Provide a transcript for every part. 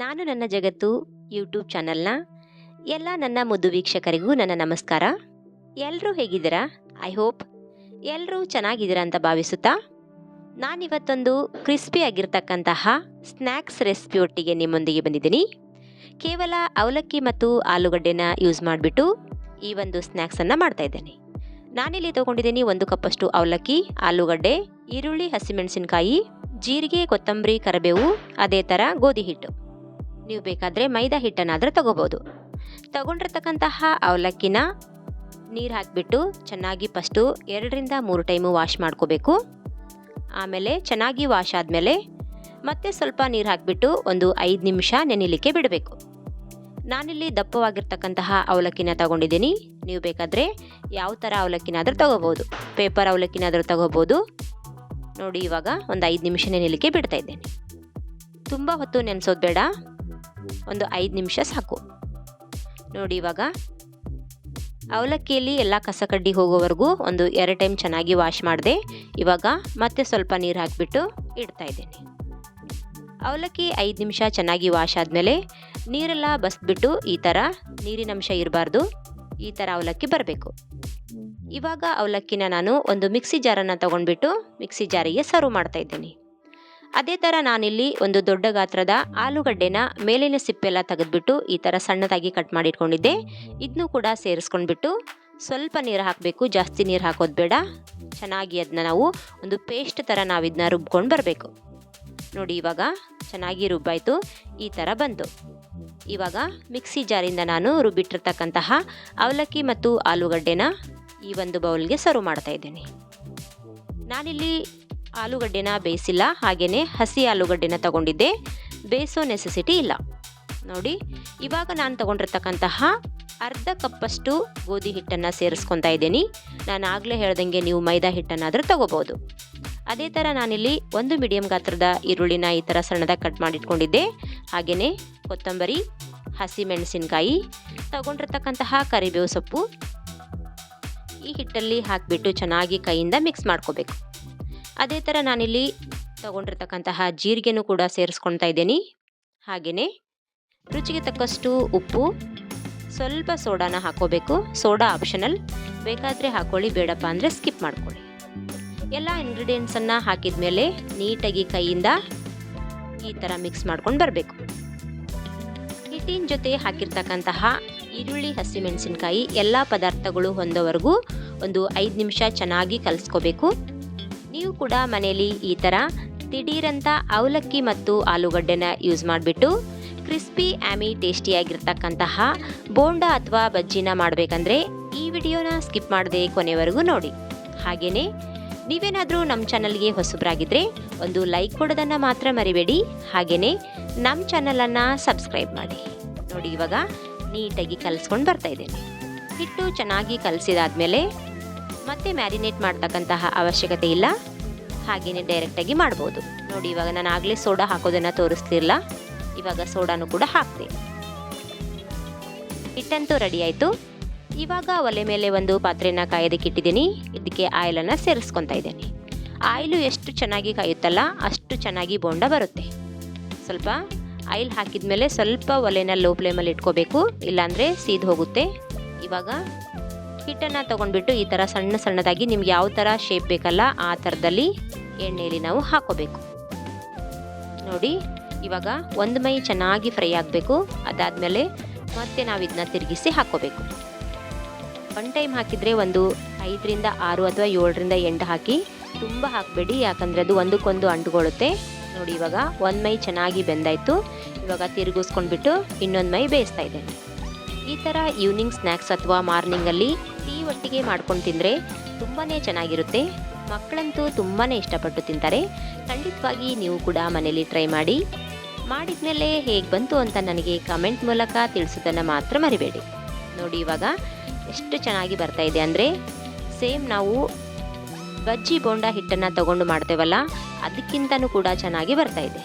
ನಾನು ನನ್ನ ಜಗತ್ತು ಯೂಟ್ಯೂಬ್ ಚಾನಲ್ನ ಎಲ್ಲ ನನ್ನ ಮುದ್ದು ವೀಕ್ಷಕರಿಗೂ ನನ್ನ ನಮಸ್ಕಾರ. ಎಲ್ಲರೂ ಹೇಗಿದ್ದೀರಾ? ಐ ಹೋಪ್ ಎಲ್ಲರೂ ಚೆನ್ನಾಗಿದ್ದೀರಾ ಅಂತ ಭಾವಿಸುತ್ತಾ? ನಾನಿವತ್ತೊಂದು ಕ್ರಿಸ್ಪಿ ಆಗಿರ್ತಕ್ಕಂತಹ ಸ್ನ್ಯಾಕ್ಸ್ ರೆಸಿಪಿ ಒಟ್ಟಿಗೆ ನಿಮ್ಮೊಂದಿಗೆ ಬಂದಿದ್ದೀನಿ. ಕೇವಲ ಅವಲಕ್ಕಿ ಮತ್ತು ಆಲೂಗಡ್ಡೆನ ಯೂಸ್ ಮಾಡಿಬಿಟ್ಟು ಈ ಒಂದು ಸ್ನ್ಯಾಕ್ಸನ್ನು ಮಾಡ್ತಾ ಇದ್ದೇನೆ. ನಾನಿಲ್ಲಿ ತೊಗೊಂಡಿದ್ದೀನಿ ಒಂದು ಕಪ್ಪಷ್ಟು ಅವಲಕ್ಕಿ, ಆಲೂಗಡ್ಡೆ, ಈರುಳ್ಳಿ, ಹಸಿಮೆಣಸಿನಕಾಯಿ, ಜೀರಿಗೆ, ಕೊತ್ತಂಬರಿ, ಕರಿಬೇವು, ಅದೇ ಥರ ಗೋಧಿ ಹಿಟ್ಟು. ನೀವು ಬೇಕಾದರೆ ಮೈದಾ ಹಿಟ್ಟನ್ನಾದರೂ ತಗೋಬೋದು. ತಗೊಂಡಿರ್ತಕ್ಕಂತಹ ಅವಲಕ್ಕಿನ ನೀರು ಹಾಕಿಬಿಟ್ಟು ಚೆನ್ನಾಗಿ ಫಸ್ಟು ಎರಡರಿಂದ ಮೂರು ಟೈಮು ವಾಶ್ ಮಾಡ್ಕೋಬೇಕು. ಆಮೇಲೆ ಚೆನ್ನಾಗಿ ವಾಶ್ ಆದಮೇಲೆ ಮತ್ತೆ ಸ್ವಲ್ಪ ನೀರು ಹಾಕಿಬಿಟ್ಟು ಒಂದು ಐದು ನಿಮಿಷ ನೆನಿಲಿಕ್ಕೆ ಬಿಡಬೇಕು. ನಾನಿಲ್ಲಿ ದಪ್ಪವಾಗಿರ್ತಕ್ಕಂತಹ ಅವಲಕ್ಕಿನ ತಗೊಂಡಿದ್ದೀನಿ. ನೀವು ಬೇಕಾದರೆ ಯಾವ ಥರ ಅವಲಕ್ಕಿನಾದರೂ ತಗೋಬೋದು. ಪೇಪರ್ ಅವಲಕ್ಕಿನಾದರೂ ತಗೋಬೋದು. ನೋಡಿ ಇವಾಗ ಒಂದು ಐದು ನಿಮಿಷ ನೆನಿಲಿಕ್ಕೆ ಬಿಡ್ತಾ ಇದ್ದೇನೆ. ತುಂಬ ಹೊತ್ತು ನೆನೆಸೋದು ಬೇಡ. ಒಂದು ಐದು ನಿಮಿಷ ಸಾಕು. ನೋಡಿ ಇವಾಗ, ಅವಲಕ್ಕಿಯಲ್ಲಿ ಎಲ್ಲ ಕಸಕಡ್ಡಿ ಹೋಗೋವರೆಗೂ ಒಂದು ಎರಡು ಟೈಮ್ ಚೆನ್ನಾಗಿ ವಾಶ್ ಮಾಡಿದೆ. ಇವಾಗ ಮತ್ತೆ ಸ್ವಲ್ಪ ನೀರು ಹಾಕಿಬಿಟ್ಟು ಇಡ್ತಾ ಇದ್ದೇನೆ. ಅವಲಕ್ಕಿ ಐದು ನಿಮಿಷ ಚೆನ್ನಾಗಿ ವಾಶ್ ಆದಮೇಲೆ ನೀರೆಲ್ಲ ಬಸ್ಬಿಟ್ಟು ಈ ಥರ ನೀರಿನಂಶ ಇರಬಾರ್ದು. ಈ ಥರ ಅವಲಕ್ಕಿ ಬರಬೇಕು. ಇವಾಗ ಅವಲಕ್ಕಿನ ನಾನು ಒಂದು ಮಿಕ್ಸಿ ಜಾರನ್ನು ತಗೊಂಡ್ಬಿಟ್ಟು ಮಿಕ್ಸಿ ಜಾರಿಗೆ ಸರ್ವ್ ಮಾಡ್ತಾ ಇದ್ದೀನಿ. ಅದೇ ಥರ ನಾನಿಲ್ಲಿ ಒಂದು ದೊಡ್ಡ ಗಾತ್ರದ ಆಲೂಗಡ್ಡೆನ ಮೇಲಿನ ಸಿಪ್ಪೆಲ್ಲ ತೆಗೆದ್ಬಿಟ್ಟು ಈ ಥರ ಸಣ್ಣದಾಗಿ ಕಟ್ ಮಾಡಿ ಇಟ್ಕೊಂಡಿದ್ದೆ ಇದನ್ನು ಕೂಡ ಸೇರಿಸ್ಕೊಂಡ್ಬಿಟ್ಟು ಸ್ವಲ್ಪ ನೀರು ಹಾಕಬೇಕು, ಜಾಸ್ತಿ ನೀರು ಹಾಕೋದು ಬೇಡ. ಚೆನ್ನಾಗಿ ಅದನ್ನ ನಾವು ಒಂದು ಪೇಸ್ಟ್ ಥರ ನಾವು ಇದನ್ನ ರುಬ್ಕೊಂಡು ಬರಬೇಕು. ನೋಡಿ ಇವಾಗ ಚೆನ್ನಾಗಿ ರುಬ್ಬಾಯಿತು, ಈ ಥರ ಬಂತು. ಇವಾಗ ಮಿಕ್ಸಿ ಜಾರಿಂದ ನಾನು ರುಬ್ಬಿಟ್ಟಿರ್ತಕ್ಕಂತಹ ಅವಲಕ್ಕಿ ಮತ್ತು ಆಲೂಗಡ್ಡೆನ ಈ ಒಂದು ಬೌಲ್ಗೆ ಸರ್ವ್ ಮಾಡ್ತಾ ಇದ್ದೇನೆ. ನಾನಿಲ್ಲಿ ಆಲೂಗಡ್ಡೆನ ಬೇಯಿಸಿಲ್ಲ ಹಾಗೆಯೇ ಹಸಿ ಆಲೂಗಡ್ಡೆನ ತಗೊಂಡಿದ್ದೆ. ಬೇಯಿಸೋ ನೆಸೆಸಿಟಿ ಇಲ್ಲ. ನೋಡಿ, ಇವಾಗ ನಾನು ತಗೊಂಡಿರ್ತಕ್ಕಂತಹ ಅರ್ಧ ಕಪ್ಪಷ್ಟು ಗೋಧಿ ಹಿಟ್ಟನ್ನು ಸೇರಿಸ್ಕೊತಾ ಇದ್ದೀನಿ. ನಾನು ಆಗಲೇ ಹೇಳ್ದಂಗೆ ನೀವು ಮೈದಾ ಹಿಟ್ಟನ್ನಾದರೂ ತಗೋಬೋದು. ಅದೇ ಥರ ನಾನಿಲ್ಲಿ ಒಂದು ಮೀಡಿಯಮ್ ಗಾತ್ರದ ಈರುಳ್ಳಿನ ಈ ಥರ ಸಣ್ಣದಾಗಿ ಕಟ್ ಮಾಡಿಟ್ಕೊಂಡಿದ್ದೆ. ಹಾಗೆಯೇ ಕೊತ್ತಂಬರಿ, ಹಸಿ ಮೆಣಸಿನಕಾಯಿ, ತಗೊಂಡಿರ್ತಕ್ಕಂತಹ ಕರಿಬೇವು ಸೊಪ್ಪು ಈ ಹಿಟ್ಟಲ್ಲಿ ಹಾಕಿಬಿಟ್ಟು ಚೆನ್ನಾಗಿ ಕೈಯಿಂದ ಮಿಕ್ಸ್ ಮಾಡ್ಕೋಬೇಕು. ಅದೇ ಥರ ನಾನಿಲ್ಲಿ ತಗೊಂಡಿರ್ತಕ್ಕಂತಹ ಜೀರಿಗೆನೂ ಕೂಡ ಸೇರಿಸ್ಕೊಳ್ತಾ ಇದ್ದೀನಿ. ಹಾಗೆಯೇ ರುಚಿಗೆ ತಕ್ಕಷ್ಟು ಉಪ್ಪು, ಸ್ವಲ್ಪ ಸೋಡಾನ ಹಾಕೋಬೇಕು. ಸೋಡಾ ಆಪ್ಷನಲ್ ಬೇಕಾದರೆ ಹಾಕೊಳ್ಳಿ, ಬೇಡಪ್ಪ ಅಂದರೆ ಸ್ಕಿಪ್ ಮಾಡ್ಕೊಳ್ಳಿ. ಎಲ್ಲ ಇಂಗ್ರೀಡಿಯೆಂಟ್ಸನ್ನು ಹಾಕಿದ ಮೇಲೆ ನೀಟಾಗಿ ಕೈಯಿಂದ ಈ ಥರ ಮಿಕ್ಸ್ ಮಾಡ್ಕೊಂಡು ಬರಬೇಕು. ಹಿಟ್ಟಿನ ಜೊತೆ ಹಾಕಿರ್ತಕ್ಕಂತಹ ಈರುಳ್ಳಿ, ಹಸಿಮೆಣಸಿನ್ಕಾಯಿ ಎಲ್ಲ ಪದಾರ್ಥಗಳು ಹೊಂದೋವರೆಗೂ ಒಂದು ಐದು ನಿಮಿಷ ಚೆನ್ನಾಗಿ ಕಲಿಸ್ಕೋಬೇಕು. ನೀವು ಕೂಡ ಮನೆಯಲ್ಲಿ ಈ ಥರ ದಿಢೀರಂಥ ಅವಲಕ್ಕಿ ಮತ್ತು ಆಲೂಗಡ್ಡೆನ ಯೂಸ್ ಮಾಡಿಬಿಟ್ಟು ಕ್ರಿಸ್ಪಿ ಆ್ಯಮಿ ಟೇಸ್ಟಿಯಾಗಿರ್ತಕ್ಕಂತಹ ಬೋಂಡ ಅಥವಾ ಬಜ್ಜಿನ ಮಾಡಬೇಕಂದ್ರೆ ಈ ವಿಡಿಯೋನ ಸ್ಕಿಪ್ ಮಾಡದೆ ಕೊನೆವರೆಗೂ ನೋಡಿ. ಹಾಗೆಯೇ ನೀವೇನಾದರೂ ನಮ್ಮ ಚಾನಲ್ಗೆ ಹೊಸಬರಾಗಿದ್ದರೆ ಒಂದು ಲೈಕ್ ಕೊಡೋದನ್ನು ಮಾತ್ರ ಮರಿಬೇಡಿ. ಹಾಗೆಯೇ ನಮ್ಮ ಚಾನಲನ್ನು ಸಬ್ಸ್ಕ್ರೈಬ್ ಮಾಡಿ. ನೋಡಿ ಇವಾಗ ನೀಟಾಗಿ ಕಲಿಸ್ಕೊಂಡು ಬರ್ತಾ ಇದ್ದೇನೆ. ಹಿಟ್ಟು ಚೆನ್ನಾಗಿ ಕಲಸಿದಾದ್ಮೇಲೆ ಮತ್ತೆ ಮ್ಯಾರಿನೇಟ್ ಮಾಡ್ತಕ್ಕಂತಹ ಅವಶ್ಯಕತೆ ಇಲ್ಲ. ಹಾಗೆಯೇ ಡೈರೆಕ್ಟಾಗಿ ಮಾಡ್ಬೋದು. ನೋಡಿ, ಇವಾಗ ನಾನು ಆಗಲೇ ಸೋಡಾ ಹಾಕೋದನ್ನು ತೋರಿಸ್ತಿರಲ್ಲ ಇವಾಗ ಸೋಡಾನು ಕೂಡ ಹಾಕ್ತೀನಿ ಹಿಟ್ಟಂತೂ ರೆಡಿ ಆಯಿತು. ಇವಾಗ ಒಲೆ ಮೇಲೆ ಒಂದು ಪಾತ್ರೆನ ಕಾಯೋದಕ್ಕಿಟ್ಟಿದ್ದೀನಿ ಇದಕ್ಕೆ ಆಯಿಲನ್ನು ಸೇರಿಸ್ಕೊತಾ ಇದ್ದೀನಿ. ಆಯಿಲು ಎಷ್ಟು ಚೆನ್ನಾಗಿ ಕಾಯುತ್ತಲ್ಲ, ಅಷ್ಟು ಚೆನ್ನಾಗಿ ಬೋಂಡ ಬರುತ್ತೆ. ಸ್ವಲ್ಪ ಆಯಿಲ್ ಹಾಕಿದ ಮೇಲೆ ಸ್ವಲ್ಪ ಒಲೆನ ಲೋ ಫ್ಲೇಮಲ್ಲಿ ಇಟ್ಕೋಬೇಕು. ಇಲ್ಲಾಂದರೆ ಸೀದ್ ಹೋಗುತ್ತೆ. ಇವಾಗ ಹಿಟ್ಟನ್ನು ತೊಗೊಂಡ್ಬಿಟ್ಟು ಈ ಥರ ಸಣ್ಣ ಸಣ್ಣದಾಗಿ ನಿಮ್ಗೆ ಯಾವ ಥರ ಶೇಪ್ ಬೇಕಲ್ಲ ಆ ಥರದಲ್ಲಿ ಎಣ್ಣೆಯಲ್ಲಿ ನಾವು ಹಾಕೋಬೇಕು. ನೋಡಿ, ಇವಾಗ ಒಂದು ಮೈ ಚೆನ್ನಾಗಿ ಫ್ರೈ ಆಗಬೇಕು. ಅದಾದಮೇಲೆ ಮತ್ತೆ ನಾವು ಇದನ್ನ ತಿರುಗಿಸಿ ಹಾಕೋಬೇಕು. ಒನ್ ಟೈಮ್ ಹಾಕಿದರೆ ಒಂದು ಐದರಿಂದ ಆರು ಅಥವಾ ಏಳರಿಂದ ಎಂಟು ಹಾಕಿ ತುಂಬ ಹಾಕಬೇಡಿ. ಯಾಕಂದರೆ ಅದು ಒಂದಕ್ಕೊಂದು ಅಂಟುಗೊಳ್ಳುತ್ತೆ ನೋಡಿ, ಇವಾಗ ಒಂದು ಮೈ ಚೆನ್ನಾಗಿ ಬೆಂದಾಯಿತು. ಇವಾಗ ತಿರುಗಿಸ್ಕೊಂಡ್ಬಿಟ್ಟು ಇನ್ನೊಂದು ಮೈ ಬೇಯಿಸ್ತಾ ಇದ್ದೇನೆ. ಈ ಥರ ಈವ್ನಿಂಗ್ ಸ್ನ್ಯಾಕ್ಸ್ ಅಥವಾ ಮಾರ್ನಿಂಗಲ್ಲಿ ಟೀ ಒಟ್ಟಿಗೆ ಮಾಡ್ಕೊಂಡು ತಿಂದರೆ ತುಂಬಾ ಚೆನ್ನಾಗಿರುತ್ತೆ. ಮಕ್ಕಳಂತೂ ತುಂಬಾ ಇಷ್ಟಪಟ್ಟು ತಿಂತಾರೆ. ಖಂಡಿತವಾಗಿ ನೀವು ಕೂಡ ಮನೇಲಿ ಟ್ರೈ ಮಾಡಿ. ಮಾಡಿದ ಮೇಲೆ ಹೇಗೆ ಬಂತು ಅಂತ ನನಗೆ ಕಮೆಂಟ್ ಮೂಲಕ ತಿಳಿಸೋದನ್ನು ಮಾತ್ರ ಮರಿಬೇಡಿ. ನೋಡಿ ಇವಾಗ ಎಷ್ಟು ಚೆನ್ನಾಗಿ ಬರ್ತಾ ಇದೆ ಅಂದರೆ ಸೇಮ್ ನಾವು ಬಜ್ಜಿ ಬೋಂಡ ಹಿಟ್ಟನ್ನು ತಗೊಂಡು ಮಾಡ್ತೇವಲ್ಲ, ಅದಕ್ಕಿಂತನೂ ಕೂಡ ಚೆನ್ನಾಗಿ ಬರ್ತಾ ಇದೆ.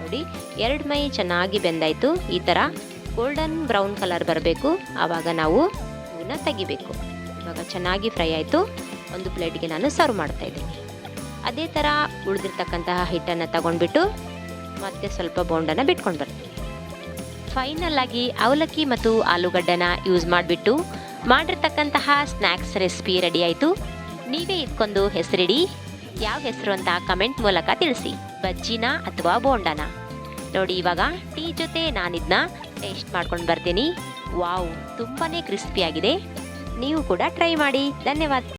ನೋಡಿ, ಎರಡು ಮೈ ಚೆನ್ನಾಗಿ ಬೆಂದಾಯಿತು. ಈ ಥರ ಗೋಲ್ಡನ್ ಬ್ರೌನ್ ಕಲರ್ ಬರಬೇಕು. ಆವಾಗ ನಾವು ಇವನ್ನ ತೆಗಿಬೇಕು. ಇವಾಗ ಚೆನ್ನಾಗಿ ಫ್ರೈ ಆಯಿತು. ಒಂದು ಪ್ಲೇಟಿಗೆ ನಾನು ಸರ್ವ್ ಮಾಡ್ತಾ ಇದ್ದೀನಿ. ಅದೇ ಥರ ಉಳಿದಿರ್ತಕ್ಕಂತಹ ಹಿಟ್ಟನ್ನು ತಗೊಂಡ್ಬಿಟ್ಟು ಮತ್ತೆ ಸ್ವಲ್ಪ ಬೋಂಡನ ಬಿಟ್ಕೊಂಡು ಬರ್ತೀನಿ ಫೈನಲ್ ಆಗಿ ಅವಲಕ್ಕಿ ಮತ್ತು ಆಲೂಗಡ್ಡೆನ ಯೂಸ್ ಮಾಡಿಬಿಟ್ಟು ಮಾಡಿರ್ತಕ್ಕಂತಹ ಸ್ನ್ಯಾಕ್ಸ್ ರೆಸಿಪಿ ರೆಡಿ ಆಯಿತು. ನೀವೇ ಇದ್ಕೊಂಡು ಹೆಸರಿಡಿ. ಯಾವ ಹೆಸರು ಅಂತ ಕಮೆಂಟ್ ಮೂಲಕ ತಿಳಿಸಿ. ಬಜ್ಜಿನ ಅಥವಾ ಬೋಂಡನ. ನೋಡಿ ಇವಾಗ ಟೀ ಜೊತೆ ನಾನಿದನ್ನ ಟೇಸ್ಟ್ ಮಾಡ್ಕೊಂಡು ಬರ್ತೀನಿ. ವಾವ್ ತುಂಬಾ ಕ್ರಿಸ್ಪಿಯಾಗಿದೆ ನೀವು ಕೂಡ ಟ್ರೈ ಮಾಡಿ. ಧನ್ಯವಾದ.